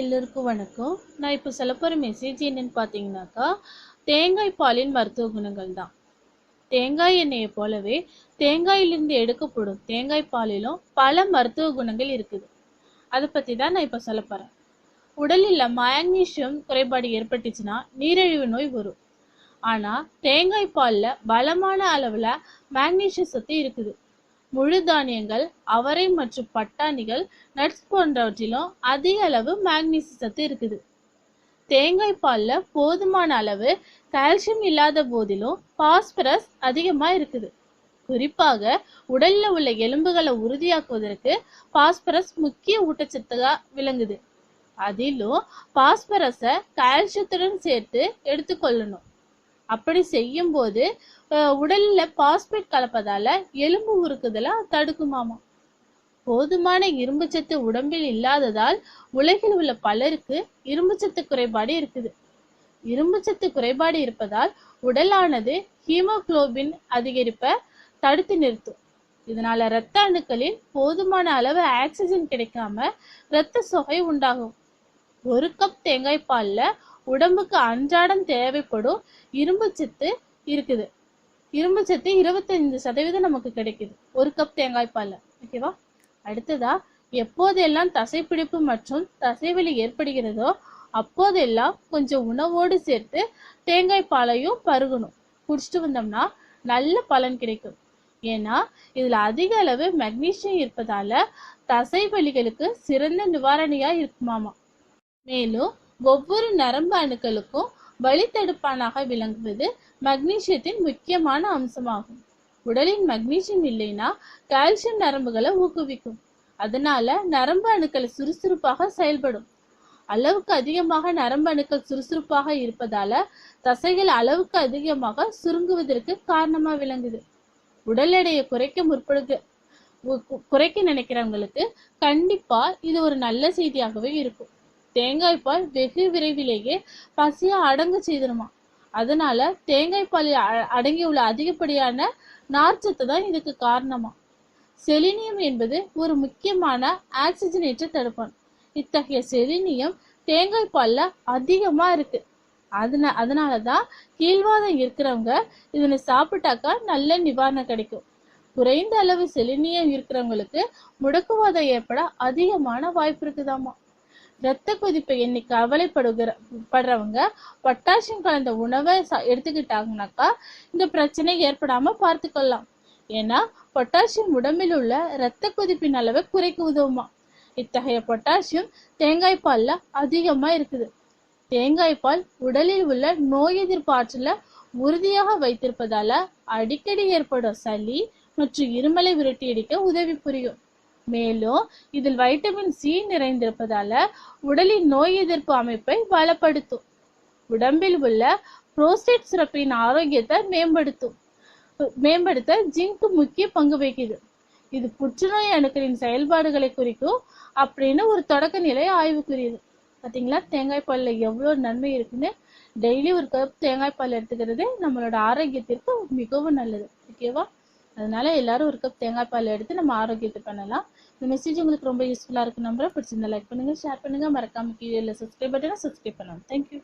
எல்லோருக்கும் வணக்கம். நான் இப்போ சொல்ல போகிற மெசேஜ் என்னன்னு பார்த்தீங்கன்னாக்கா தேங்காய் பாலின் மருத்துவ குணங்கள் தான். தேங்காய் எண்ணெயை போலவே தேங்காயிலிருந்து எடுக்கப்படும் தேங்காய் பாலிலும் பல மருத்துவ குணங்கள் இருக்குது. அதை பற்றி தான் நான் இப்போ சொல்ல போகிறேன் உடலில் மயக்னீஷியம் குறைபாடு ஏற்பட்டுச்சுன்னா நீரிழிவு நோய் வரும். ஆனால் தேங்காய் பாலில் பலமான அளவில் மேக்னீசியம் சத்து இருக்குது. முழு தானியங்கள் அவரை மற்றும் பட்டாணிகள் நட்ஸ் போன்றவற்றிலும் அதிக அளவு மேக்னீசியம் சத்து இருக்குது. தேங்காய் பாலில் போதுமான அளவு கால்சியம் இல்லாத போதிலும் பாஸ்பரஸ் அதிகமாக இருக்குது. குறிப்பாக உடல்ல உள்ள எலும்புகளை உறுதியாக்குவதற்கு பாஸ்பரஸ் முக்கிய ஊட்டச்சத்துగా விளங்குது. அதிலும் பாஸ்பரஸை கால்சியத்துடன் சேர்த்து எடுத்துக்கொள்ளணும். அப்படி செய்யும்போது போது உடல்ல பாஸ்பேட் கலப்பதால எலும்பு உருக்குதல தடுக்குமாமா? போதுமான இரும்புச்சத்து உடம்பில் இல்லாததால் உலகில் உள்ள பலருக்கு இரும்புச்சத்து குறைபாடு இருக்குது. இரும்புச்சத்து குறைபாடு இருப்பதால் உடலானது ஹீமோகுளோபின் அதிகரிப்பை தடுத்து நிறுத்தும். இதனால இரத்த அணுக்களில் போதுமான அளவு ஆக்சிஜன் கிடைக்காம இரத்த சோகை உண்டாகும். ஒரு கப் தேங்காய் பால்ல உடம்புக்கு அன்றாடம் தேவைப்படும் இரும்புச்சத்து இருக்குது. இரும்பு சத்து இருபத்தஞ்சு சதவீதம் நமக்கு கிடைக்குது. ஒரு கப் தேங்காய் பால்ல. ஓகேவா அடுத்ததா எப்போதெல்லாம் தசைப்பிடிப்பு மற்றும் தசைவலி ஏற்படுகிறதோ அப்போதெல்லாம் கொஞ்சம் உணவோடு சேர்த்து தேங்காய் பாலையும் பருகணும். குடிச்சிட்டு வந்தோம்னா நல்ல பலன் கிடைக்கும். ஏன்னா இதுல அதிக அளவு மெக்னீசியம் இருப்பதால தசை வலிகளுக்கு சிறந்த நிவாரணியா இருக்குமாமா. மேலும் ஒவ்வொரு நரம்பு அணுக்களுக்கும் வழித்தடுப்பானாக விளங்குவது மக்னீசியத்தின் முக்கியமான அம்சமாகும். உடலின் மக்னீசியம் இல்லைன்னா கால்சியம் நரம்புகளை ஊக்குவிக்கும். அதனால நரம்பு அணுக்கள் சுறுசுறுப்பாக செயல்படும். அளவுக்கு அதிகமாக நரம்பு அணுக்கள் சுறுசுறுப்பாக இருப்பதால தசைகள் அளவுக்கு அதிகமாக சுருங்குவதற்கு காரணமா விளங்குது. உடல் எடையை குறைக்க முற்படுக குறைக்க நினைக்கிறவங்களுக்கு கண்டிப்பா இது ஒரு நல்ல செய்தியாகவே இருக்கும். தேங்காய் பால் வெகு விரைவிலேயே பசியை அடங்க செய்திருமா அதனால தேங்காய் பாலில் அ- அடங்கியுள்ள அதிகப்படியான நார்ச்சத்து தான் இதுக்கு காரணமா? செலினியம் என்பது ஒரு முக்கியமான ஆக்சிஜனேற்ற தடுப்பான். இத்தகைய செலினியம் தேங்காய் பால்ல அதிகமா இருக்கு. அதனா அதனால தான் கீழ்வாதம் இருக்கிறவங்க இதனை சாப்பிட்டாக்கா நல்ல நிவாரணம் கிடைக்கும். குறைந்த அளவு செலினியம் இருக்கிறவங்களுக்கு முடக்குவாதம் ஏற்பட அதிகமான வாய்ப்பு இருக்குதாமா? ரத்த கொதிப்பை எண்ணி கவலைப்படுகிற படுறவங்க பொட்டாசியம் கலந்த உணவை எடுத்துக்கிட்டாங்கனாக்கா இந்த பிரச்சனை ஏற்படாம பார்த்துக்கொள்ளலாம். ஏன்னா பொட்டாசியம் உடம்பில் உள்ள இரத்த கொதிப்பின் அளவை குறைக்க உதவுமா? இத்தகைய பொட்டாசியம் தேங்காய் பால்ல அதிகமா இருக்குது. தேங்காய் பால் உடலில் உள்ள நோய் எதிர்ப்பு ஆற்றலை உறுதியாக வைத்திருப்பதால அடிக்கடி ஏற்படும் சளி மற்றும் இருமலை விரட்டியடிக்க உதவி புரியும். மேலும் இதில் வைட்டமின் சி நிறைந்திருப்பதால உடலின் நோய் எதிர்ப்பு அமைப்பை பலப்படுத்தும். உடம்பில் உள்ள புரோஸ்டேட் சுரப்பின் ஆரோக்கியத்தை மேம்படுத்தும். மேம்படுத்த ஜிங்க் முக்கிய பங்கு வகிக்குது. இது புற்றுநோய் அணுக்களின் செயல்பாடுகளை குறிக்கும் அப்படின்னு ஒரு தொடக்க நிலை ஆய்வு கூறியது. பார்த்தீங்களா தேங்காய் பாலில் எவ்வளோ நன்மை இருக்குன்னு டெய்லி ஒரு கப் தேங்காய் பால் எடுத்துக்கிறது நம்மளோட ஆரோக்கியத்திற்கு மிகவும் நல்லது. ஓகேவா அதனால எல்லாரும் ஒரு கப் தேங்காய் பால் எடுத்து நம்ம ஆரோக்கியத்தை பண்ணலாம். இந்த மெசேஜ் உங்களுக்கு ரொம்ப யூஸ்ஃபுல்லா இருக்கு நம்புறேன். பிடிச்சிருந்தா லைக் பண்ணுங்க ஷேர் பண்ணுங்க. மறக்காம கீழே சப்ஸ்கிரைப் பட்டனை சப்ஸ்கிரைப் பண்ணலாம் தேங்க்யூ